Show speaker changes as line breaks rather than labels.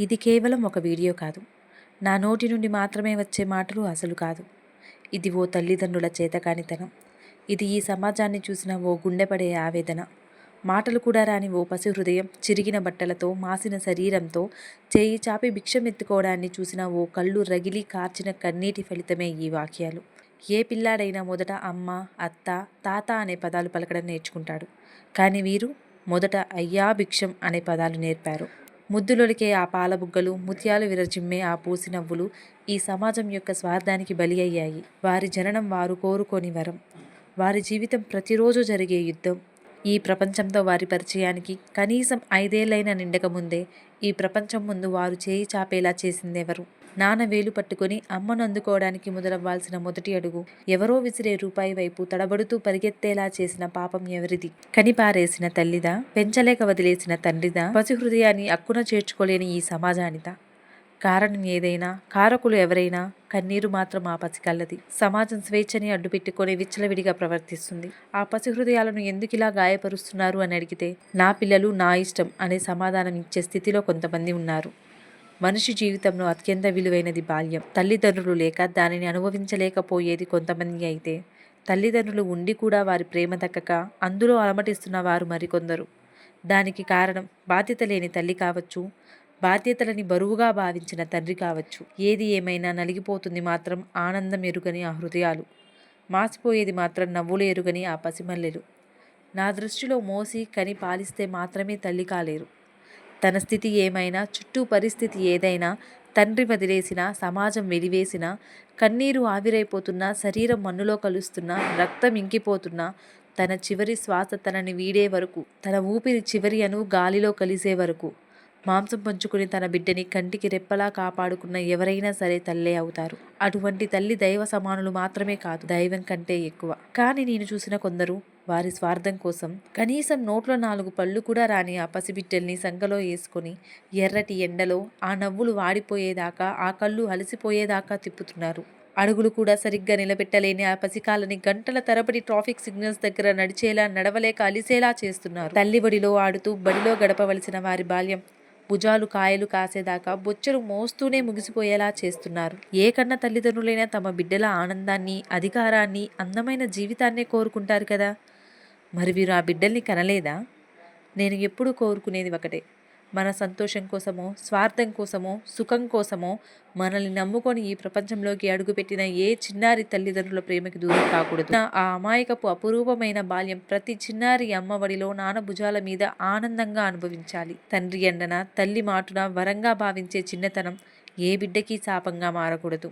ఇది కేవలం ఒక వీడియో కాదు. నా నోటి నుండి మాత్రమే వచ్చే మాటలు అసలు కాదు. ఇది ఓ తల్లిదండ్రుల చేతకానితనం. ఇది ఈ సమాజాన్ని చూసిన ఓ గుండెపడే ఆవేదన. మాటలు కూడా రాని ఓ పసి హృదయం చిరిగిన బట్టలతో మాసిన శరీరంతో చేయి చాపి భిక్షమెత్తుకోవడాన్ని చూసిన ఓ కళ్ళు రగిలి కార్చిన కన్నీటి ఫలితమే ఈ వాక్యాలు. ఏ పిల్లాడైనా మొదట అమ్మ అత్త తాత అనే పదాలు పలకడం నేర్చుకుంటాడు. కానీ వీరు మొదట అయ్యా భిక్షం అనే పదాలు నేర్పారు. ముద్దులొలికే ఆ పాలబుగ్గలు ముత్యాలు విరజిమ్మే ఆ పూసి నవ్వులు ఈ సమాజం యొక్క స్వార్థానికి బలి అయ్యాయి వారి జననం వారు కోరుకోని వరం. వారి జీవితం ప్రతిరోజు జరిగే యుద్ధం. ఈ ప్రపంచంతో వారి పరిచయానికి కనీసం ఐదేళ్ళైనా నిండకముందే ఈ ప్రపంచం ముందు వారు చేయి చాపేలా చేసిందెవరు? నాన్న వేలు పట్టుకొని అమ్మను అందుకోవడానికి మొదలవ్వాల్సిన మొదటి అడుగు. ఎవరో విసిరే రూపాయి వైపు తడబడుతూ పరిగెత్తేలా చేసిన పాపం ఎవరిది? కనిపారేసిన తల్లిదా? పెంచలేక వదిలేసిన తండ్రిదా? పసి హృదయాన్ని అక్కున చేర్చుకోలేని ఈ సమాజానిదా? కారణం ఏదైనా కారకులు ఎవరైనా కన్నీరు మాత్రం ఆ పసికల్లది. సమాజం స్వేచ్ఛని అడ్డుపెట్టుకొని విచ్చలవిడిగా ప్రవర్తిస్తుంది. ఆ పసి హృదయాలను ఎందుకు ఇలా గాయపరుస్తున్నారు అని అడిగితే నా పిల్లలు నా ఇష్టం అనే సమాధానం ఇచ్చే స్థితిలో కొంతమంది ఉన్నారు. మనిషి జీవితంలో అత్యంత విలువైనది బాల్యం. తల్లిదండ్రులు లేక దానిని అనుభవించలేకపోయేది కొంతమంది అయితే తల్లిదండ్రులు ఉండి కూడా వారి ప్రేమ దక్కక అందులో అలమటిస్తున్న వారు మరికొందరు. దానికి కారణం బాధ్యత లేని తల్లి కావచ్చు బాధ్యతలని బరువుగా భావించిన తండ్రి కావచ్చు. ఏది ఏమైనా నలిగిపోతుంది మాత్రం ఆనందం ఎరుగని ఆ హృదయాలు. మాసిపోయేది మాత్రం నవ్వులు ఎరుగని ఆ పసిమల్లెలు. నా దృష్టిలో మోసి కని పాలిస్తే మాత్రమే తల్లి కాలేరు. తన స్థితి ఏమైనా చుట్టూ పరిస్థితి ఏదైనా తండ్రి వదిలేసిన సమాజం వెలివేసినా కన్నీరు ఆవిరైపోతున్నా శరీరం మన్నులో కలుస్తున్నా రక్తం ఇంకిపోతున్నా తన చివరి శ్వాస తనని వీడే వరకు తన ఊపిరి చివరి అను గాలిలో కలిసే వరకు మాంసం పంచుకుని తన బిడ్డని కంటికి రెప్పలా కాపాడుకున్న ఎవరైనా సరే తల్లే అవుతారు. అటువంటి తల్లి దైవ సమానులు మాత్రమే కాదు దైవం కంటే ఎక్కువ. కానీ నేను చూసిన కొందరు వారి స్వార్థం కోసం కనీసం నోట్లో నాలుగు పళ్ళు కూడా రాని ఆ పసిబిడ్డల్ని సంకలో వేసుకొని ఎర్రటి ఎండలో ఆ నవ్వులు వాడిపోయేదాకా ఆ కళ్ళు అలసిపోయేదాకా తిప్పుతున్నారు. అడుగులు కూడా సరిగ్గా నిలబెట్టలేని ఆ పసికాలని గంటల తరబడి ట్రాఫిక్ సిగ్నల్స్ దగ్గర నడిచేలా నడవలేక అలిసేలా చేస్తున్నారు. తల్లి బడిలో ఆడుతూ బడిలో గడపవలసిన వారి బాల్యం భుజాలు కాయలు కాసేదాకా బొచ్చలు మోస్తూనే ముగిసిపోయేలా చేస్తున్నారు. ఏ కన్న తల్లిదండ్రులైనా తమ బిడ్డల ఆనందాన్ని అధికారాన్ని అందమైన జీవితాన్నే కోరుకుంటారు కదా? మరి వీరు ఆ బిడ్డల్ని కనలేదా? నేను ఎప్పుడూ కోరుకునేది ఒకటే. మన సంతోషం కోసమో స్వార్థం కోసమో సుఖం కోసమో మనల్ని నమ్ముకొని ఈ ప్రపంచంలోకి అడుగుపెట్టిన ఏ చిన్నారి తల్లిదండ్రుల ప్రేమకి దూరం కాకూడదు. నా ఆ అమాయకపు అపురూపమైన బాల్యం ప్రతి చిన్నారి అమ్మఒడిలో నాన్న భుజాల మీద ఆనందంగా అనుభవించాలి. తండ్రి ఎండన తల్లి మాటున వరంగా భావించే చిన్నతనం ఏ బిడ్డకి శాపంగా మారకూడదు.